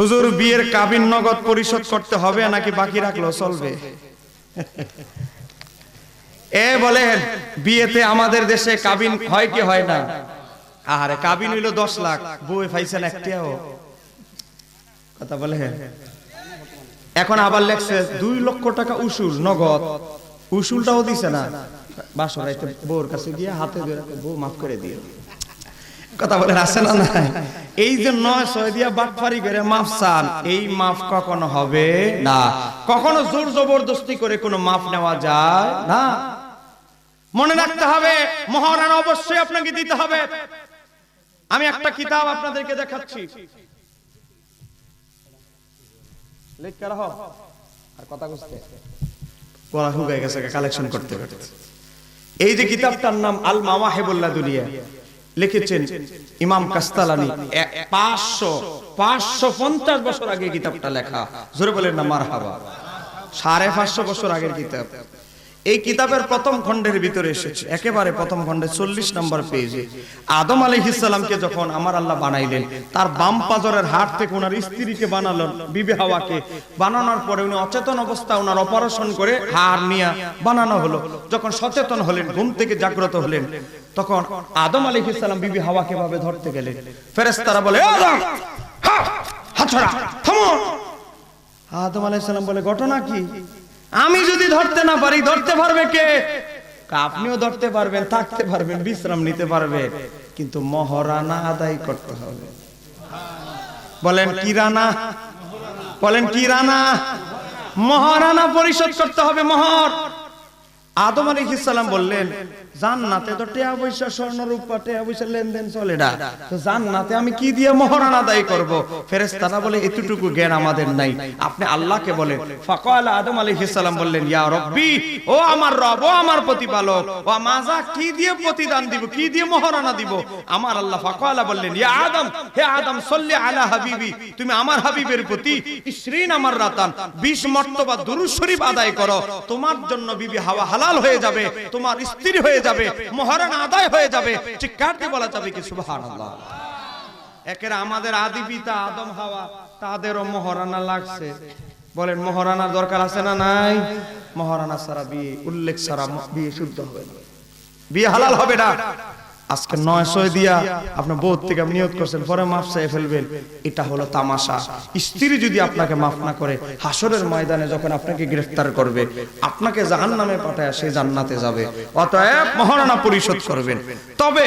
হুজুর, বিয়ের কাবিন নগদ পরিশোধ করতে হবে নাকি বাকি রাখলেও চলবে। এ বলেন, বিয়েতে আমাদের দেশে কাবিন হয় কি হয় না? আরে কাবিন হইল দশ লাখ বই পাইছেন একটিও কথা বলে এখন আবার লেখছে, দুই লক্ষ টাকা উসুল, নগদ। উসুলটাও দিছে না। বাসরাইতে বউর কাছে গিয়ে হাতে ধরে বউ মাফ করে দিও। কথা বলেন আসে না নাই? এই যে নয় ছয় দিয়া বাটফারি করে মাফ চান, এই মাফ কখনো হবে না। কখনো জোর জবরদস্তি করে কোনো মাফ নেওয়া যায় না। মনে রাখতে হবে, মহারানা অবশ্যই আপনাকে দিতে হবে। আমি একটা কিতাব আপনাদেরকে দেখাচ্ছি। লেখা রাখো। আর কথা বুঝতে পড়া হুগাই গেছে, কালেকশন করতে। করতে এই যে কিতাবটার নাম আল মাওয়াহিবুল্লাহ দুনিয়া। লিখেছেন ইমাম কাস্তালানি। পাঁচশো পাঁচশো পঞ্চাশ বছর আগে কিতাবটা লেখা। জোরে বলেন না মার হাবা সাড়ে পাঁচশো বছর আগের কিতাব। এই কিতাবের প্রথম খণ্ডের ভিতরে এসেছে। একেবারে প্রথম খণ্ডে চল্লিশ নম্বর পেজে আদম আলহিসাল্লামকে যখন আমার আল্লাহ বানাইলেন তার বাম পাজরের হাট থেকে ওনার স্ত্রীকে বানালেন বিবে হাওয়াকে। বানানোর পরে উনি অচেতন অবস্থা ওনার অপারেশন করে হাড় নিয়ে বানানো হলো। যখন সচেতন হলেন ঘুম থেকে জাগ্রত হলেন তখন আদম আলহিসাল্লাম বিবি হাওয়াকে ভাবে ধরতে গেলেন। ফেরেস্তারা বলে আদম, হা, হাত আদম আলাইসাল্লাম বলে ঘটনা কি? আমি যদি ধরতে না পারি, ধরতে পারবে কে? আপনিও ধরতে পারবেন, থাকতে পারবেন, বিশ্রাম নিতে পারবে। কিন্তু মহরানা আদায় করতে হবে। বলেন, কি রানা? বলেন, কি রানা? মহারানা পরিশোধ করতে হবে, মহর। আদম সালাম বললেন জান্নাতে তো টেয়া পয়সা স্বর্ণ রূপা টেয়া পয়সা লেনদেন চলে না। তো জান্নাতে আমি কি দিয়ে মহরান আদায় করব? ফেরেশতারা বলে এতটুকু জ্ঞান আমাদের নাই। আপনি আল্লাহকে বলেন ফাকাল আদম আলাইহিস সালাম বললেন ইয়া রব্বি ও আমার রব ও আমার প্রতিপালক ও মাজা কি দিয়ে প্রতিদান দিব কি দিয়ে মহারানা দিব? আমার আল্লাহ ফাকালা বললেন ইয়া আদম হে আদম সাল্লি আলা হাবিবি তুমি আমার হাবিবের প্রতি ইসরিন আমার রাতান 20 মর্তবা দুরূদ শরীফ আদায় করো। তোমার জন্য বিবি হাওয়া হালাল হয়ে যাবে তোমার স্ত্রী হয়ে যাবে মহারণ আদায় হয়ে যাবে। চিৎকার দিয়ে বলা যাবে কি সুবহানাল্লাহ। একের আমাদের আদি পিতা আদম হাওয়া তাদেরও মহারানা লাগছে। বলেন মহারানার দরকার আছে না নাই? মহারানা সারা বিয়ে উল্লেখ সারা বিয়ে শুদ্ধ হবে না। বিয়ে হালাল হবে না। আজকে নয়শো দিয়া আপনার বোধ থেকে নিয়োগ করছেন, পরে মাফ চাই ফেলবেন। এটা হলো তামাশা। স্ত্রী যদি আপনাকে মাফ না করে হাসরের ময়দানে যখন আপনাকে গ্রেফতার করবে, আপনাকে জাহান নামে পাঠায় সে জান্নাতে যাবে। অতএব মহারানা পরিশোধ করবেন। তবে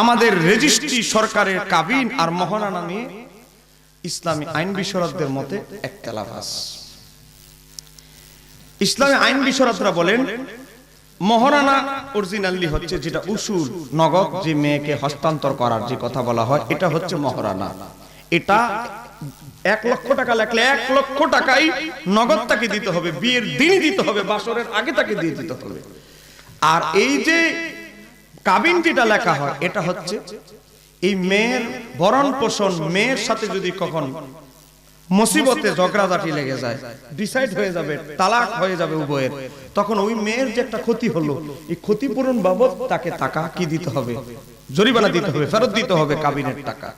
আমাদের রেজিস্ট্রি সরকারের কাবিন আর মহারানা নিয়ে ইসলামী আইন বিশরদদের মতে একতলাভাস ইসলামী আইন বিশরদরা বলেন মহারানা অরিজিনালি হচ্ছে যেটা উসুর নগদ, যে মেয়েকে হস্তান্তর করার যে কথা বলা হয়, এটা হচ্ছে মহারানা। এটা এক লক্ষ টাকা লাগলে এক লক্ষ টাকাই নগদ তাকে দিতে হবে, বিয়ের দিনই দিতে হবে, বাসরের আগে তাকে দিয়ে দিতে হবে। আর এই যে কাবিন যেটা লেখা হয়, এটা হচ্ছে এই মেয়ের ভরণ পোষণ মেয়ের সাথে যদি কখন মুসিবতে ঝগড়াঝাটি লেগে যায়। ডিসাইড হয়ে যাবে তালাক হয়ে যাবে উভয়ের। তখন ওই মেয়ের যে একটা ক্ষতি হলো এই ক্ষতিপূরণ বাবদ তাকে টাকা কি দিতে হবে? জরিমানা দিতে হবে ফেরত দিতে হবে কাবিনের টাকা।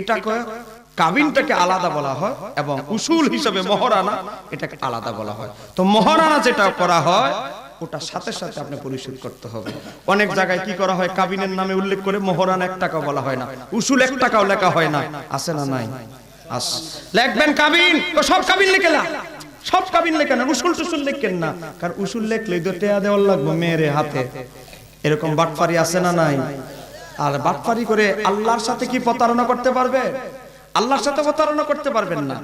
এটা কাবিনটাকে আলাদা বলা হয় এবং উসুল হিসেবে মহারানা এটাকে আলাদা বলা হয়। তো মহারানা যেটা করা হয় ওটা সাথে সাথে আপনি পরিশোধ করতে হবে। অনেক জায়গায় কি করা হয়? কাবিনের নামে উল্লেখ করে মহারানা এক টাকা বলা হয় না। উসুল এক টাকাও লেখা হয় না আছে না নাই? আস। কাবিন। ও সব কাবিন লিখে না সব কাবিন লেখে না, উসুল টুসুল লিখেন না। কারণ উসুল লিখলে তো টেয়া দেওয়ার লাগবে মেয়ের হাতে। এরকম বাটফারি আছে না নাই? আর বাটফারি করে আল্লাহর সাথে কি প্রতারণা করতে পারবে? আল্লাহর সাথে প্রতারণা করতে পারবেন না।